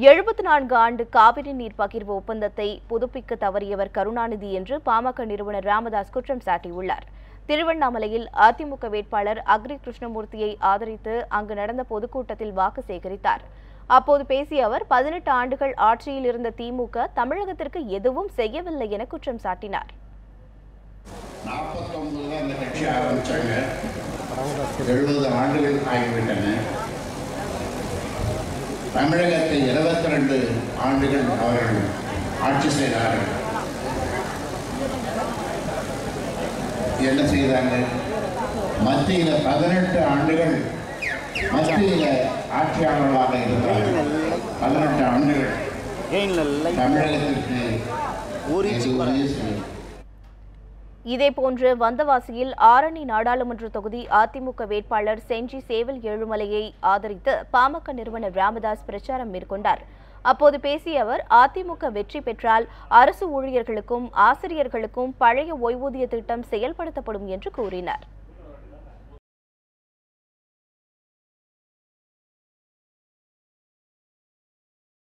எழுபத்தி நான்கு ஆண்டு காவிரி நீர் பகிர்வு ஒப்பந்தத்தை புதுப்பிக்க தவறியவர் கருணாநிதி என்று பாமக நிறுவனர் ராமதாஸ் குற்றம் சாட்டியுள்ளார். திருவண்ணாமலையில் அதிமுக வேட்பாளர் அக்ரி கிருஷ்ணமூர்த்தியை ஆதரித்து அங்கு நடந்த பொதுக்கூட்டத்தில் வாக்கு சேகரித்தார். அப்போது பேசிய அவர் பதினெட்டு ஆண்டுகள் ஆட்சியில் இருந்த திமுக தமிழகத்திற்கு எதுவும் செய்யவில்லை என குற்றம் சாட்டினார். எழுபது ஆண்டுகள் ஆகிவிட்டன. தமிழகத்தை இருபத்தி ரெண்டு ஆண்டுகள் அவர்கள் ஆட்சி செய்தார்கள். என்ன செய்தாங்க? மத்தியில் பதினெட்டு ஆண்டுகள் மத்தியில் ஆட்சியாளர்களாக இருந்தார்கள். பதினெட்டு ஆண்டுகள் தமிழகத்திற்கு செய்யவில்லை. இதேபோன்று வந்தவாசியில் ஆரணி நாடாளுமன்ற தொகுதி அதிமுக வேட்பாளர் செஞ்சி சேவல் ஏழுமலையை ஆதரித்து பாமக நிறுவனர் ராமதாஸ் பிரச்சாரம் மேற்கொண்டார். அப்போது பேசிய அவர் அதிமுக வெற்றி பெற்றால் அரசு ஊழியர்களுக்கும் ஆசிரியர்களுக்கும் பழைய ஓய்வூதிய திட்டம் செயல்படுத்தப்படும் என்று கூறினார்.